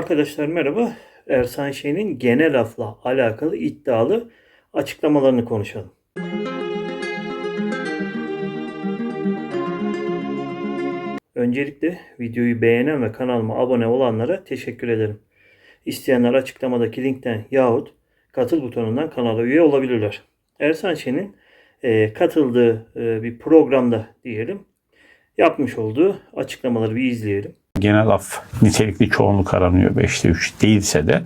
Arkadaşlar merhaba. Ersan Şen'in genel afla alakalı iddialı açıklamalarını konuşalım. Öncelikle videoyu beğenen ve kanalıma abone olanlara teşekkür ederim. İsteyenler açıklamadaki linkten yahut katıl butonundan kanala üye olabilirler. Ersan Şen'in e, katıldığı e, bir programda diyelim yapmış olduğu açıklamaları bir izleyelim. Genel af nitelikli çoğunluk aranıyor 5'te 3 değilse de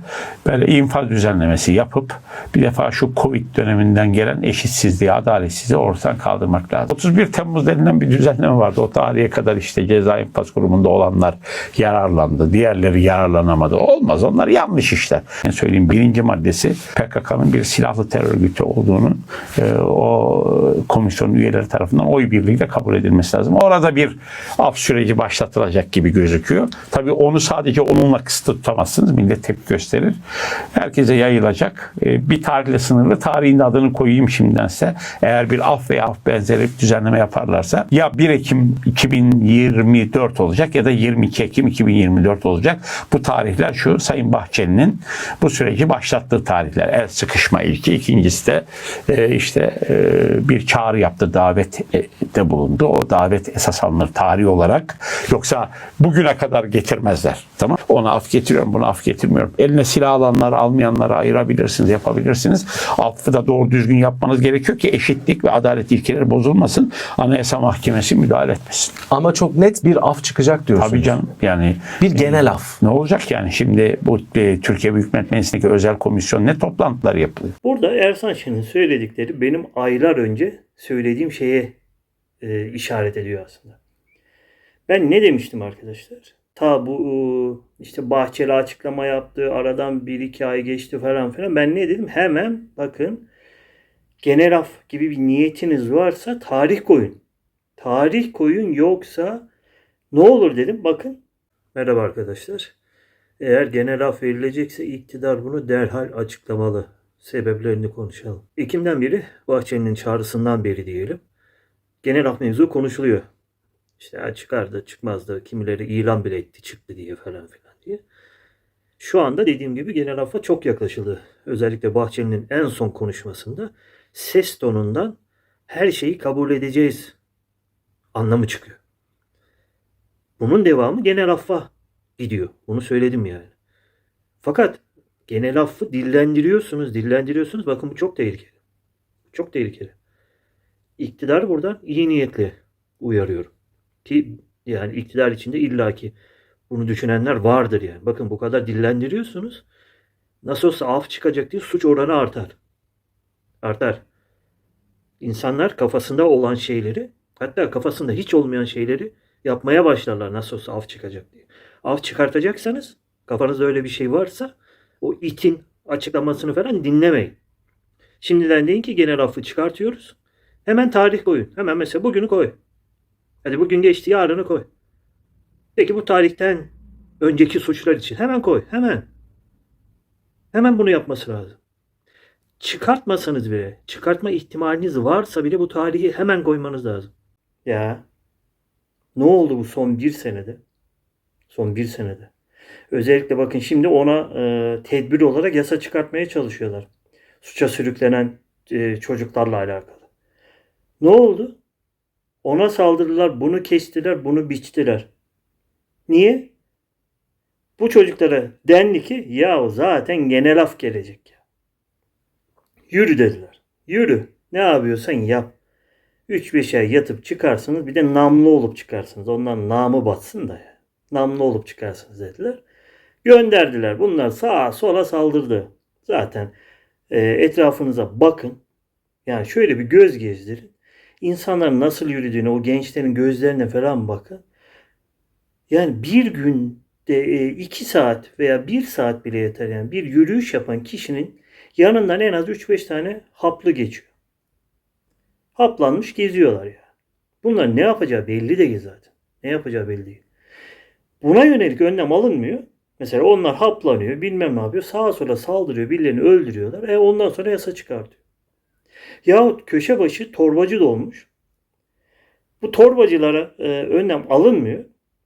böyle infaz düzenlemesi yapıp bir defa şu Covid döneminden gelen eşitsizliği, adaletsizliği ortadan kaldırmak lazım. 31 Temmuz denilen bir düzenleme vardı. O tarihe kadar işte ceza infaz kurumunda olanlar yararlandı. Diğerleri yararlanamadı. Olmaz. Onlar yanlış işler. Ben söyleyeyim birinci maddesi PKK'nın bir silahlı terör örgütü olduğunu e, o komisyon üyeleri tarafından oy birliğiyle kabul edilmesi lazım. Orada bir af süreci başlatılacak gibi gözüküyor. Tabii onu sadece onunla kısıtlı tutamazsınız. Millet tepki gösterir. Herkese yayılacak. E, Bir tarihle sınırlı. Tarihin adını koyayım şimdidense. Eğer bir af veya af benzeri düzenleme yaparlarsa ya 1 Ekim 2024 olacak ya da 22 Ekim 2024 olacak. Bu tarihler şu Sayın Bahçeli'nin bu süreci başlattığı tarihler. El sıkışma ilki. İkincisi de e, işte e, bir çağrı yaptı. Davette bulundu. O davet esas alınır tarih olarak. Yoksa bugüne kadar getirmezler. Tamam. Ona af getiriyorum, buna af getirmiyorum. Eline silah alanları, almayanları ayırabilirsiniz, yapabilirsiniz. Affı da doğru düzgün yapmanız gerekiyor ki eşitlik ve adalet ilkeleri bozulmasın. Anayasa Mahkemesi müdahale etmesin. Ama çok net bir af çıkacak diyorsunuz. Tabii canım yani Bir genel af. ne olacak yani şimdi bu e, Türkiye Büyük Millet Meclisi'ndeki özel komisyon ne toplantılar yapılıyor? Burada Ersan Şen'in söyledikleri benim aylar önce söylediğim şeye e, işaret ediyor aslında. Ben ne demiştim arkadaşlar? Ta bu e, işte Bahçeli açıklama yaptı, aradan 1-2 ay geçti falan filan. Ben ne dedim? Hemen bakın genel af gibi bir niyetiniz varsa tarih koyun. Tarih koyun yoksa ne olur dedim. Bakın. Merhaba arkadaşlar. Eğer genel af verilecekse iktidar bunu derhal açıklamalı. Sebeplerini konuşalım. Ekim'den beri Bahçeli'nin çağrısından beri diyelim. Genel af mevzu konuşuluyor. İşte çıkardı çıkmazdı kimileri ilan bile etti çıktı diye falan filan diye. Şu anda dediğim gibi genel affa çok yaklaşıldı. Özellikle Bahçeli'nin en son konuşmasında ses tonundan her şeyi kabul edeceğiz anlamı çıkıyor. Bunun devamı genel affa gidiyor. Bunu söyledim yani. Fakat genel affı dillendiriyorsunuz, dillendiriyorsunuz. Bakın bu çok tehlikeli. Çok tehlikeli. İktidar buradan iyi niyetli uyarıyorum. Ki yani iktidar içinde illaki bunu düşünenler vardır yani. Bakın bu kadar dillendiriyorsunuz. Nasıl olsa af çıkacak diye suç oranı artar. Artar. İnsanlar kafasında olan şeyleri hatta kafasında hiç olmayan şeyleri yapmaya başlarlar nasıl olsa af çıkacak diye. Af çıkartacaksanız kafanızda öyle bir şey varsa o itin açıklamasını falan dinlemeyin. Şimdiden deyin ki genel affı çıkartıyoruz. Hemen tarih koyun. Hemen mesela bugünü koy. Hadi bugün geçti yarını koy. Peki bu tarihten önceki suçlar için hemen koy. Hemen. Hemen bunu yapması lazım. Çıkartmasanız bile, çıkartma ihtimaliniz varsa bile bu tarihi hemen koymanız lazım. Ya ne oldu bu son bir senede? Son bir senede. Özellikle bakın şimdi ona e, tedbir olarak yasa çıkartmaya çalışıyorlar. Suça sürüklenen e, çocuklarla alakalı. Ne oldu? Ona saldırdılar, bunu kestiler, bunu biçtiler. Niye? Bu çocuklara dendi ki ya zaten genel af gelecek ya. Yürü dediler. Yürü. Ne yapıyorsan yap. 3-5 ay yatıp çıkarsınız bir de namlu olup çıkarsınız. Ondan namı batsın da ya. Namlu olup çıkarsınız dediler. Gönderdiler. Bunlar sağa sola saldırdı. Zaten e, etrafınıza bakın. Yani şöyle bir göz gezdirin. İnsanların nasıl yürüdüğüne, o gençlerin gözlerine falan bakın. Yani bir günde e, iki saat veya bir saat bile yeter. Yani bir yürüyüş yapan kişinin yanından en az 3-5 tane haplı geçiyor. Haplanmış geziyorlar ya. Bunlar ne yapacağı belli değil zaten. Ne yapacağı belli değil. Buna yönelik önlem alınmıyor. Mesela onlar haplanıyor, bilmem ne yapıyor. Sağa sola saldırıyor, birilerini öldürüyorlar. E ondan sonra yasa çıkartıyor. Yahut köşe başı torbacı dolmuş. Bu torbacılara e, önlem alınmıyor.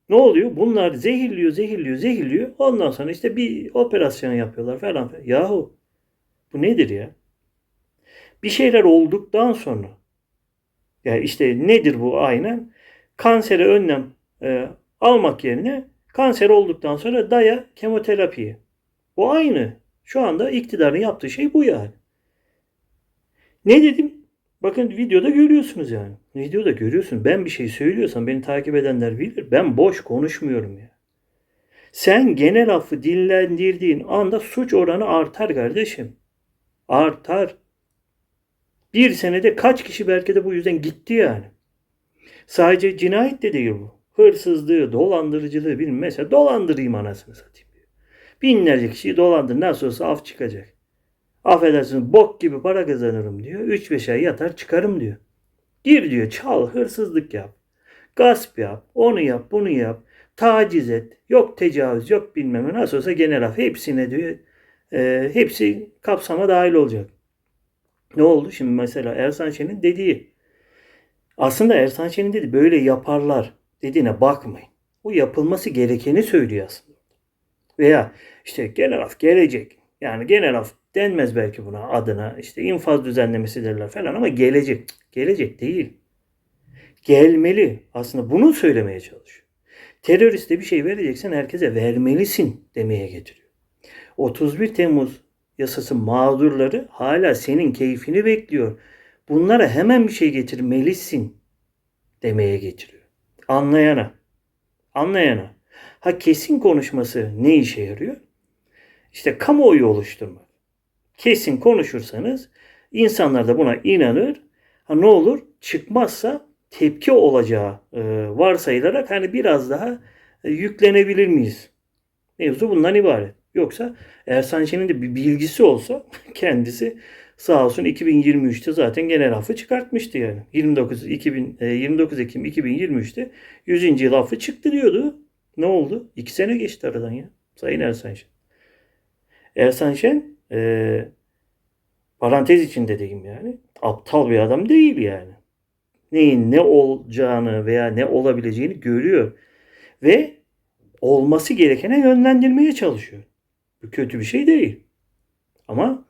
Ne oluyor? Bunlar zehirliyor, zehirliyor, zehirliyor. Ondan sonra işte bir operasyon yapıyorlar falan. filan. Yahu bu nedir ya? Bir şeyler olduktan sonra yani işte nedir bu aynen? Kansere önlem e, almak yerine kanser olduktan sonra daya kemoterapiye. Bu aynı. Şu anda iktidarın yaptığı şey bu yani. Ne dedim? Bakın videoda görüyorsunuz yani. Videoda görüyorsun. Ben bir şey söylüyorsam beni takip edenler bilir. Ben boş konuşmuyorum ya. Sen genel affı dillendirdiğin anda suç oranı artar kardeşim. Artar. Bir senede kaç kişi belki de bu yüzden gitti yani. Sadece cinayet de değil bu. Hırsızlığı, dolandırıcılığı bilmem. Mesela dolandırayım anasını satayım. Binlerce kişiyi dolandır. Nasıl olsa af çıkacak. Affedersiniz bok gibi para kazanırım diyor. 3-5 ay yatar çıkarım diyor. Gir diyor çal hırsızlık yap. Gasp yap. Onu yap bunu yap. Taciz et. Yok tecavüz yok bilmem. Nasıl olsa genel af. Hepsine diyor. e, hepsi kapsama dahil olacak. Ne oldu? Şimdi mesela Ersan Şen'in dediği. Aslında Ersan Şen'in dediği böyle yaparlar dediğine bakmayın. O yapılması gerekeni söylüyor aslında. Veya işte genel af gelecek. Yani genel af denmez belki buna adına. işte infaz düzenlemesi derler falan ama gelecek. Gelecek değil. Gelmeli. Aslında bunu söylemeye çalışıyor. Teröriste bir şey vereceksen herkese vermelisin demeye getiriyor. 31 Temmuz yasası mağdurları hala senin keyfini bekliyor. Bunlara hemen bir şey getirmelisin demeye getiriyor. Anlayana. Anlayana. Ha kesin konuşması ne işe yarıyor? İşte kamuoyu oluşturmak. Kesin konuşursanız insanlar da buna inanır. Ha ne olur? Çıkmazsa tepki olacağı e, varsayılarak hani biraz daha e, yüklenebilir miyiz? Mevzu bundan ibaret. Yoksa Ersan Şen'in de bir bilgisi olsa kendisi sağ olsun 2023'te zaten genel affı çıkartmıştı yani. 29 2000 e, 29 Ekim 2023'te 100. yıl affı çıktı diyordu. Ne oldu? 2 sene geçti aradan ya. Sayın Ersan Şen. Ersan Şen e, parantez içinde diyeyim yani. Aptal bir adam değil yani. Neyin ne olacağını veya ne olabileceğini görüyor. Ve olması gerekene yönlendirmeye çalışıyor. Bu kötü bir şey değil. Ama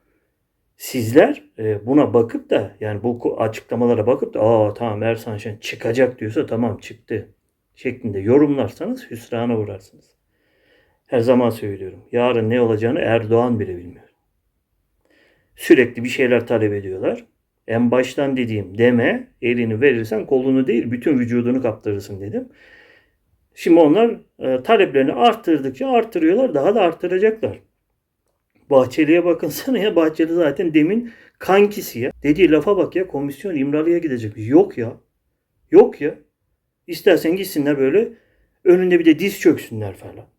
sizler buna bakıp da yani bu açıklamalara bakıp da aa tamam Ersan Şen çıkacak diyorsa tamam çıktı şeklinde yorumlarsanız hüsrana uğrarsınız. Her zaman söylüyorum. Yarın ne olacağını Erdoğan bile bilmiyor. Sürekli bir şeyler talep ediyorlar. En baştan dediğim deme elini verirsen kolunu değil bütün vücudunu kaptırırsın dedim. Şimdi onlar e, taleplerini arttırdıkça arttırıyorlar. Daha da arttıracaklar. Bahçeli'ye bakın sana ya. Bahçeli zaten demin kankisi ya. Dediği lafa bak ya. Komisyon İmralı'ya gidecek. Yok ya. Yok ya. İstersen gitsinler böyle önünde bir de diz çöksünler falan.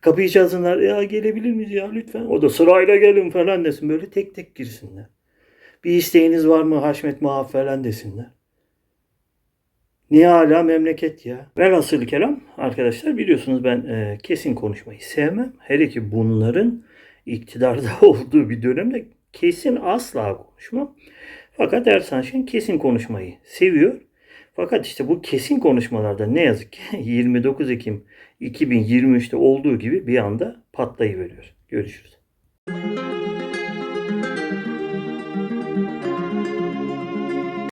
Kapıyı çalsınlar. Ya gelebilir miyiz ya lütfen. O da sırayla gelin falan desin. Böyle tek tek girsinler. Bir isteğiniz var mı Haşmet Muhaf falan desinler. Niye hala memleket ya? Velhasıl kelam arkadaşlar biliyorsunuz ben e, kesin konuşmayı sevmem. Hele ki bunların iktidarda olduğu bir dönemde kesin asla konuşmam. Fakat Ersan Şen kesin konuşmayı seviyor. Fakat işte bu kesin konuşmalarda ne yazık ki 29 Ekim 2023'te olduğu gibi bir anda patlayıveriyor. Görüşürüz.